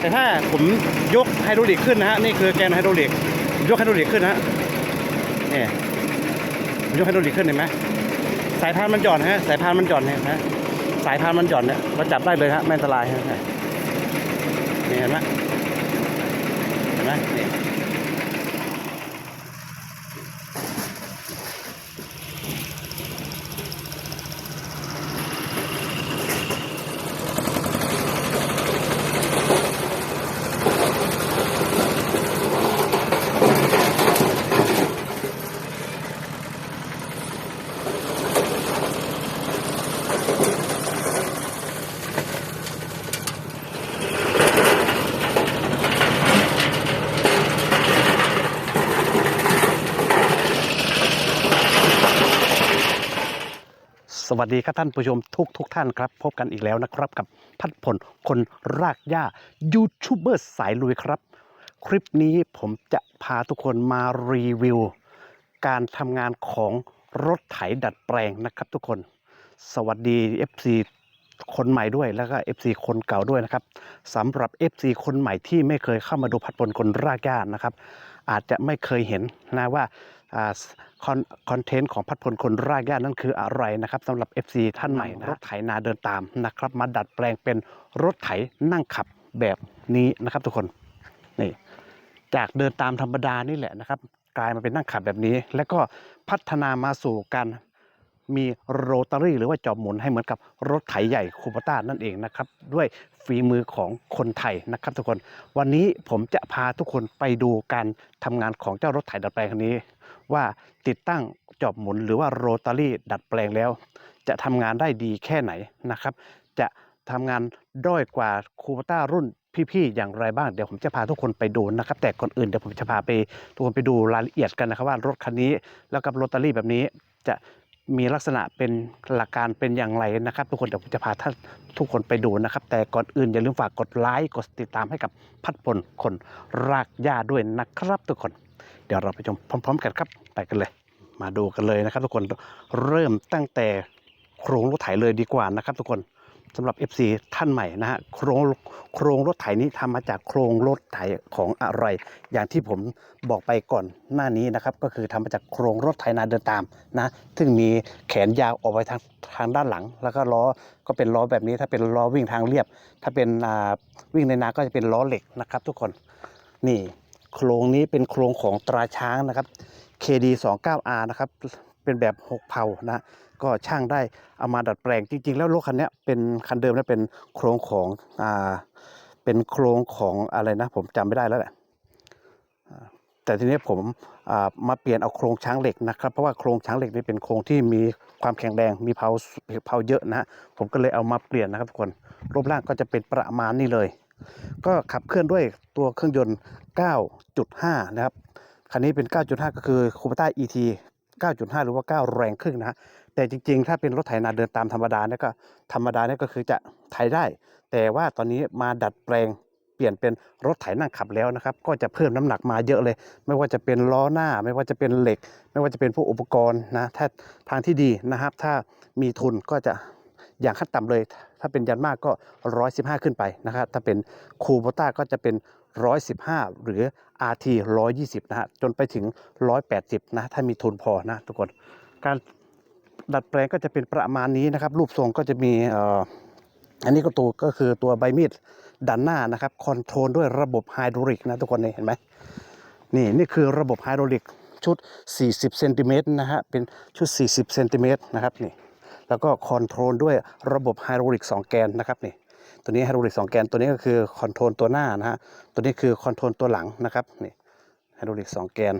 แต่ถ้าผมยกไฮดรอลิกขึ้นนะฮะนี่คือแกนไฮดรอลิกยกไฮดรอลิกขึ้นนะฮะนี่ผมยกไฮดรอลิกขึ้นเห็นไหมสายพานมันหย่อนฮะสายพานมันหย่อนเนี่ยนะสายพานมันหย่อนเนี่ยเราจับได้เลยฮะไม่อันตรายฮะนี่เห็นไหมเห็นไหมนี่ วัสดีครับท่านผู้ชมทุกทุกท่านครับ พบกันอีกแล้วนะครับกับพัดผลคนรากหญ้ายูทูบเบอร์สายลุยครับ คลิปนี้ผมจะพาทุกคนมารีวิว การทำงานของรถไถดัดแปลงนะครับทุกคน สวัสดี FC คนใหม่ด้วยแล้วก็ FC คนเก่าด้วยนะครับสำหรับ FC คนใหม่ที่ไม่เคยเข้ามาดูพัดผลคนรากหญ้านะครับ อาจจะไม่เคยเห็นนะว่าอ่า คอนคอนเทนต์ของพัดพลคนรากหญ้านั่นคืออะไรนะครับสำหรับ FC ท่านใหม่นะรถไถนาเดินตามนะครับ มาดัดแปลงเป็นรถไถนั่งขับแบบนี้นะครับทุกคนนี่จากเดินตามธรรมดานี่แหละนะครับ กลายมาเป็นนั่งขับแบบนี้ แล้วก็พัฒนามาสู่การ มีโรตารี่หรือว่าจอบหมุนให้เหมือนกับรถไถใหญ่คูปต้านั่นเองนะครับ ด้วยฝีมือของคนไทยนะครับทุกคน วันนี้ผมจะพาทุกคนไปดูการทำงานของเจ้ารถไถดัดแปลงคันนี้ ว่าติดตั้งจอบหมุนหรือว่าโรตารี่ดัดแปลงแล้ว จะทำงานได้ดีแค่ไหนนะครับ จะทำงานด้อยกว่าคูปต้ารุ่นพี่ๆ อย่างไรบ้าง เดี๋ยวผมจะพาทุกคนไปดูนะครับ แต่ก่อนอื่นเดี๋ยวผมจะพาไปทุกคนไปดูรายละเอียดกันนะครับว่ารถคันนี้แล้วกับโรตารี่แบบนี้จะ มีลักษณะเป็นหลักการเป็นอย่างไรนะครับ ทุกคนเดี๋ยวผมจะพาท่านทุกคนไปดูนะครับ แต่ก่อนอื่นอย่าลืมฝากกดไลค์กดติดตามให้กับพัดพลคนรากหญ้าด้วยนะครับ ทุกคน เดี๋ยวเราไปชมพร้อม ๆ กันครับไปกันเลย มาดูกันเลยนะครับ ทุกคนเริ่มตั้งแต่โครงรถไถเลยดีกว่านะครับ ทุกคน สำหรับ FC ท่านใหม่นะฮะโครงโครงรถไถนี้ทำมาจากโครงรถไถของอะไร อย่างที่ผมบอกไปก่อนหน้านี้นะครับ ก็คือทำมาจากโครงรถไถนาเดินตามนะซึ่งมีแขนยาวออกไปทางทางด้านหลัง แล้วก็ล้อก็เป็นล้อแบบนี้ ถ้าเป็นล้อวิ่งทางเรียบ ถ้าเป็นวิ่งในนาก็จะเป็นล้อเหล็กนะครับ ทุกคนนี่โครงนี้เป็นโครงของตราช้างนะครับ KD 2 9 R นะครับเป็นแบบ 6 เผานะ ก็ช่างได้เอามาดัดแปลงจริง ๆ แล้วรถคันนี้เป็นคันเดิมแล้วเป็นโครงของอ่าเป็นโครงของอะไรนะ ผมจำไม่ได้แล้วแหละแต่ทีนี้ผมอ่ามาเปลี่ยนเอาโครงช้างเหล็กนะครับ เพราะว่าโครงช้างเหล็กนี่เป็นโครงที่มีความแข็งแรงมีเผาเผาเยอะนะฮะผมก็เลยเอามาเปลี่ยนนะครับทุกคนรูปร่างก็จะเป็นประมาณนี้เลย ก็ขับเคลื่อนด้วยตัวเครื่องยนต์ 9.5 นะครับคันนี้เป็น 9.5 ก็คือคูปต้า ET 9.5 หรือว่า 9 แรงครึ่งนะฮะ แต่จริง ๆ ถ้าเป็นรถไถนาเดินตามธรรมดาเนี่ยก็ธรรมดาเนี่ยก็คือจะไถได้ แต่ว่าตอนนี้มาดัดแปลงเปลี่ยนเป็นรถไถนั่งขับแล้วนะครับ ก็จะเพิ่มน้ำหนักมาเยอะเลย ไม่ว่าจะเป็นล้อหน้า ไม่ว่าจะเป็นเหล็ก ไม่ว่าจะเป็นพวกอุปกรณ์นะถ้าทางที่ดีนะครับ ถ้ามีทุนก็จะอย่างขั้นต่ำเลย ถ้าเป็นยันมากก็ 115 ขึ้นไปนะครับ ถ้าเป็นคูโบต้าก็จะเป็น 115 หรือ RT 120 นะฮะจนไปถึง 180 นะ ถ้ามีทุนพอนะทุกคนการ ดัดแปลงก็จะเป็นประมาณนี้นะครับ รูปทรงก็จะมีอันนี้ก็ตัวก็คือตัวใบมีดด้านหน้านะครับคอนโทรลด้วยระบบไฮดรอลิกนะทุกคนนี่เห็นไหมนี่นี่คือระบบไฮดรอลิกชุด 40เซนติเมตรนะฮะเป็นชุด 40เซนติเมตรนะครับนี่แล้วก็คอนโทรลด้วยระบบไฮดรอลิก2 แกนนะครับนี่ตัวนี้ไฮดรอลิก2แกนตัวนี้ก็คือคอนโทรลตัวหน้านะฮะตัวนี้คือคอนโทรลตัวหลังนะครับนี่ไฮดรอลิก2 แกน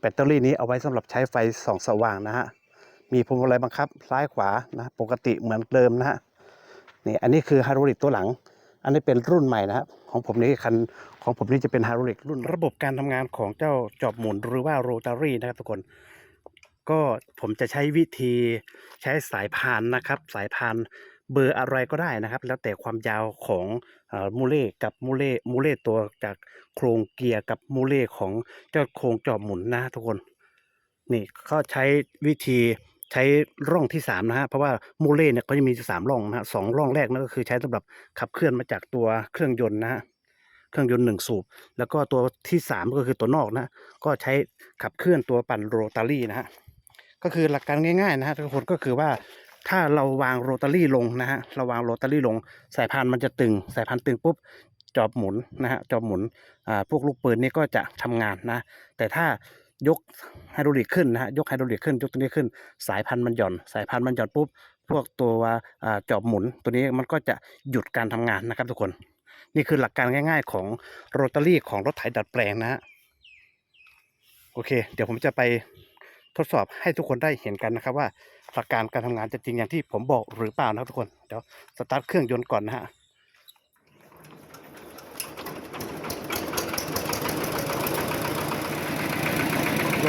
แบตเตอรี่นี้เอาไว้สำหรับใช้ไฟส่องสว่างนะฮะ มีพวงมาลัยบังคับซ้ายขวานะปกติเหมือนเดิมนะฮะนี่อันนี้คือฮดรอลิกตัวหลัง อันนี้เป็นรุ่นใหม่นะครับของผมนี่คันของผมนี่จะเป็นฮดรอลิกรุ่น ระบบการทำงานของเจ้าจอบหมุนหรือว่าโรตารี่นะครับทุกคน ก็ผมจะใช้วิธีใช้สายพานนะครับ สายพานเบอร์อะไรก็ได้นะครับ แล้วแต่ความยาวของอมูเล่กับมูเล่มูเล่ตัวจากโครงเกียร์กับมูเล่ของเจ้าโครงจอบหมุนนะทุกคน นี่เขาใช้วิธี ใช้ร่องที่สามนะฮะเพราะว่าโมเล่เนี่ยเขาจะมีสามร่องนะฮะสองร่องแรกนั่นก็คือใช้สำหรับขับเคลื่อนมาจากตัวเครื่องยนต์นะฮะเครื่องยนต์หนึ่งสูบ แล้วก็ตัวที่สามก็คือตัวนอกนะก็ใช้ขับเคลื่อนตัวปั่นโรตารี่นะฮะก็คือหลักการง่ายๆนะฮะทุกคนก็คือว่าถ้าเราวางโรตารี่ลงนะฮะเราวางโรตารี่ลง สายพานมันจะตึง สายพานตึงปุ๊บจอบหมุนนะฮะจอบหมุนอ่าพวกลูกปืนนี่ก็จะทำงานนะ แต่ถ้า ยกไฮดรอลิกขึ้นนะฮะยกไฮดรอลิกขึ้น ยกตัวนี้ขึ้น สายพันธุ์มันหย่อน สายพันธุ์มันหย่อนปุ๊บพวกตัวจอบหมุนตัวนี้มันก็จะหยุดการทำงานนะครับทุกคน นี่คือหลักการง่าย ๆ ของโรตารี่ของรถไถดัดแปลงนะฮะโอเค เดี๋ยวผมจะไปทดสอบให้ทุกคนได้เห็นกันนะครับว่าหลักการการทำงานจะจริงอย่างที่ผมบอกหรือเปล่านะครับทุกคนเดี๋ยวสตาร์ทเครื่องยนต์ก่อนนะฮะ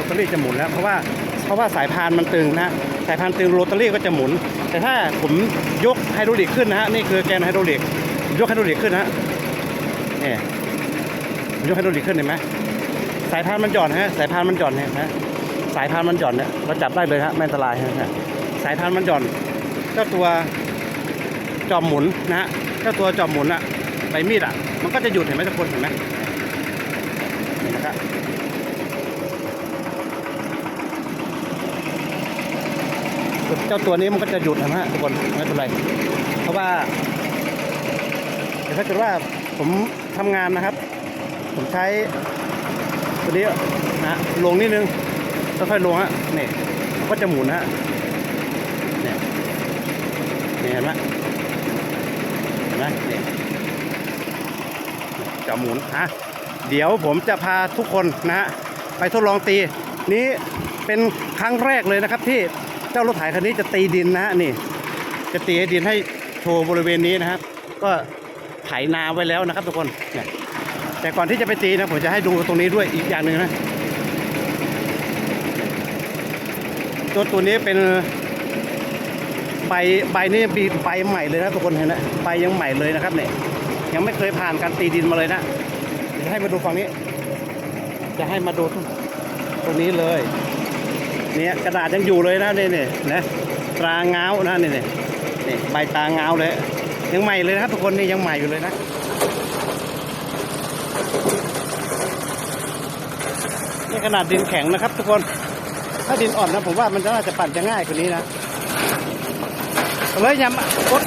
ตารี่จะหมุนแล้ว เพราะว่าเพราะว่าสายพานมันตึงนะสายพานตึงโรตารี่ก็จะหมุน แต่ถ้าผมยกไฮดรอลิกขึ้นนะฮะนี่คือแกนไฮดรอลิกยกไฮดรอลิกขึ้นนะฮะนี่ยกไฮดรอลิกขึ้นเห็นไหมสายพานมันหย่อนฮะสายพานมันหย่อนเห็นไหมสายพานมันหย่อนเนี่ยเราจับได้เลยฮะไม่อันตรายฮะสายพานมันหย่อนเจ้าตัวจอมหมุนนะฮะเจ้าตัวจอมหมุนอะใบมีดอะมันก็จะหยุดเห็นไหมทุกคนเห็นไหมนะครับ เจ้าตัวนี้มันก็จะหยุดนะฮะทุกคนไม่เป็นไร เพราะว่าแต่ถ้าเกิดว่าผมทำงานนะครับ ผมใช้ตัวนี้นะลงนิดนึงค่อยๆลงฮะนี่มันก็จะหมุนนะฮะเนี่ยนี่เห็นไหมเห็นไหมนี่จะหมุนฮะเดี๋ยวผมจะพาทุกคนนะฮะไปทดลองตีนี้เป็นครั้งแรกเลยนะครับที่ จ้ารถไถคันนี้จะตีดินนะฮะนี่ จะตีให้ดินให้โชว์บริเวณนี้นะครับ ก็ไถนาไว้แล้วนะครับทุกคนเนี่ยแต่ก่อนที่จะไปตีนะผมจะให้ดูตรงนี้ด้วยอีกอย่างหนึ่งนะตัวตัวนี้เป็นใบใบนี่มีใบใหม่เลยนะทุกคนเห็นไหมใบยังใหม่เลยนะครับเนี่ยยังไม่เคยผ่านการตีดินมาเลยนะเดี๋ยวให้มาดูฝั่งนี้ จะให้มาดูตรงนี้เลย เนี่ยกระดาษยังอยู่เลยนะนี่นี่นะตราเงานะนี่นี่นี่ใบตราเงาเลย ยังใหม่เลยนะครับทุกคนนี่ยังใหม่อยู่เลยนะนี่ขนาดดินแข็งนะครับ ทุกคนถ้าดินอ่อนนะผมว่ามันน่าจะปั่นจะง่ายกว่านี้นะเลยยำกด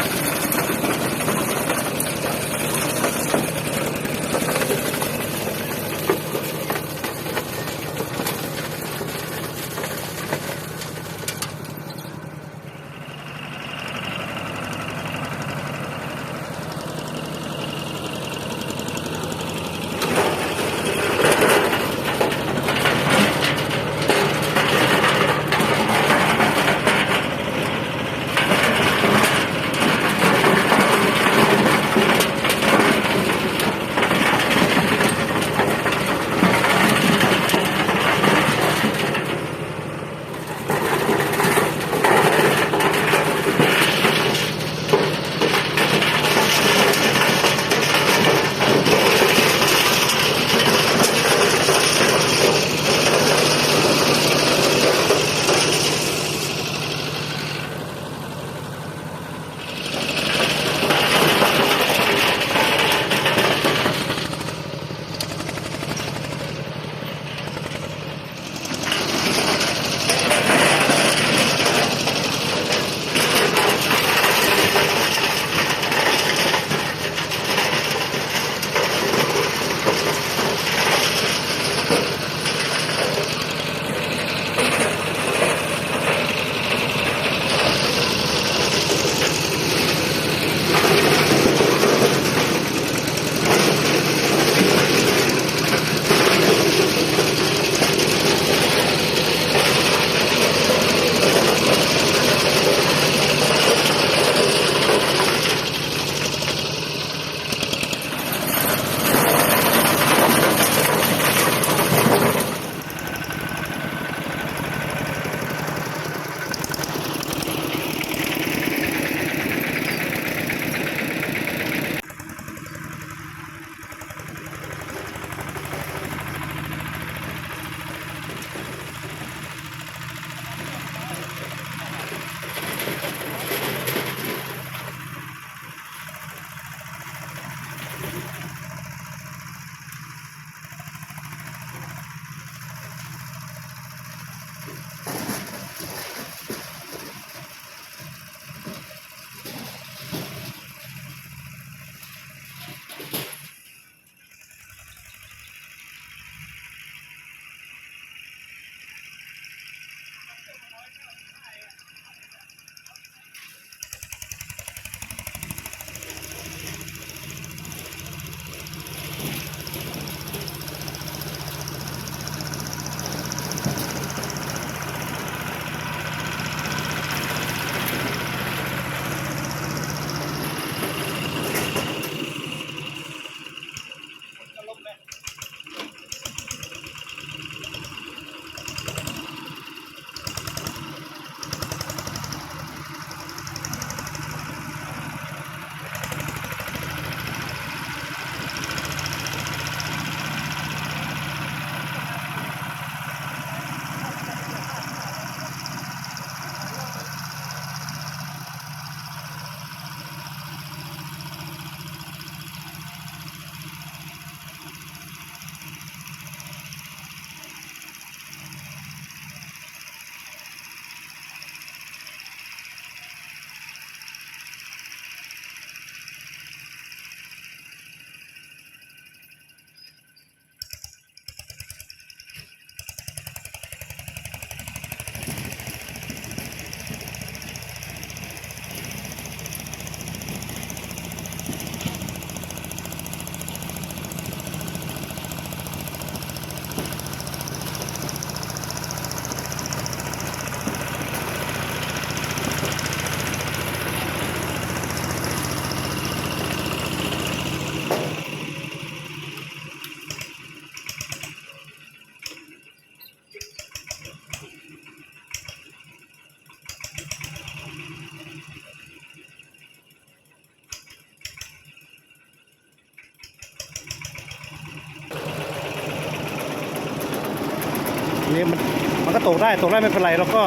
ตกได้ตกได้ไม่เป็นไรแล้วก็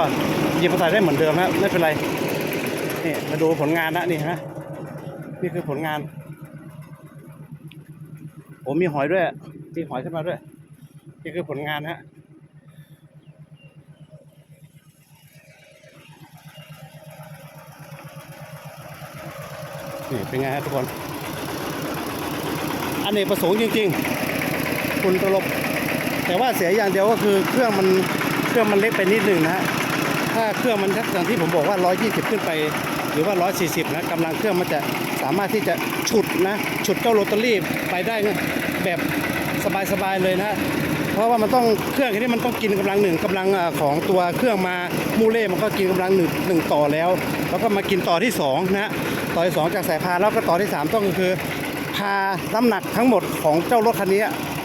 หยิบมาใส่ได้เหมือนเดิมฮะไม่เป็นไรนี่มาดูผลงานนะนี่ฮะนี่คือผลงานโอ้มีหอยด้วยมีหอยขึ้นมาด้วย นี่คือผลงานฮะนี่เป็นไงฮะทุกคนอันนี้ประสงค์จริง ๆ คุณตลบแต่ว่าเสียอย่างเดียวก็คือเครื่องมัน เครื่องมันเล็กไปนิดหนึ่งนะฮะถ้าเครื่องมันอย่างที่ผมบอกว่า 120 ขึ้นไป หรือว่า 140 นะกำลังเครื่องมันจะสามารถที่จะฉุดนะฉุดเจ้าโรตารี่ไปได้นะแบบสบายๆเลยนะเพราะว่ามันต้องเครื่องที่มันต้องกินกำลังหนึ่งกำลังของตัวเครื่องมามูเล่มันก็กินกำลังหนึ่งหนึ่งต่อแล้ว แล้วก็มากินต่อที่สองนะต่อที่สองจากสายพานแล้วก็ต่อที่สามต้องคือพาน้ำหนักทั้งหมดของเจ้ารถคันนี้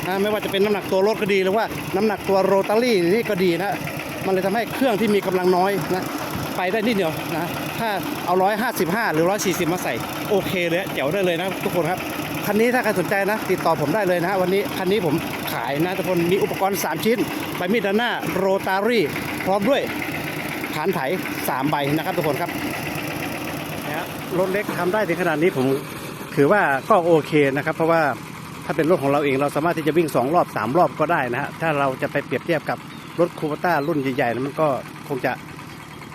นะไม่ว่าจะเป็นน้ำหนักตัวรถก็ดีหรือว่าน้ำหนักตัวโรตารี่นี่ก็ดีนะมันเลยทำให้เครื่องที่มีกำลังน้อยนะไปได้นิดเดียวนะถ้าเอา 155 หรือ 140 มาใส่โอเคเลยเจ๋วได้เลยนะทุกคนครับคันนี้ถ้าใครสนใจนะ ติดต่อผมได้เลยนะวันนี้คันนี้ผมขายนะทุกคนมีอุปกรณ์ 3 ชิ้นใบมีดด้านหน้าโรตารี่ พร้อมด้วยฐานไถ 3 ใบนะครับทุกคนครับรถเล็กทำได้ถึงขนาดนี้ผมถือว่าก็โอเคนะครับ เพราะว่า ถ้าเป็นรถของเราเองเราสามารถที่จะวิ่ง 2 รอบ 3 รอบก็ได้นะฮะถ้าเราจะไปเปรียบเทียบกับรถคูปต้ารุ่นใหญ่ๆนะมันก็คงจะ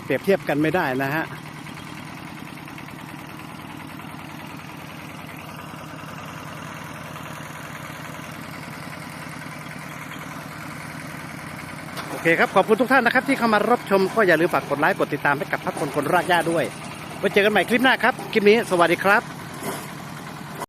เปรียบเทียบกันไม่ได้นะฮะโอเคครับ ขอบคุณทุกท่านนะครับ ที่เข้ามารับชมก็อย่าลืมฝากกดไลค์กดติดตามให้กับพักคนคนรากหญ้าด้วยไว้เจอกันใหม่คลิปหน้าครับ คลิปนี้สวัสดีครับ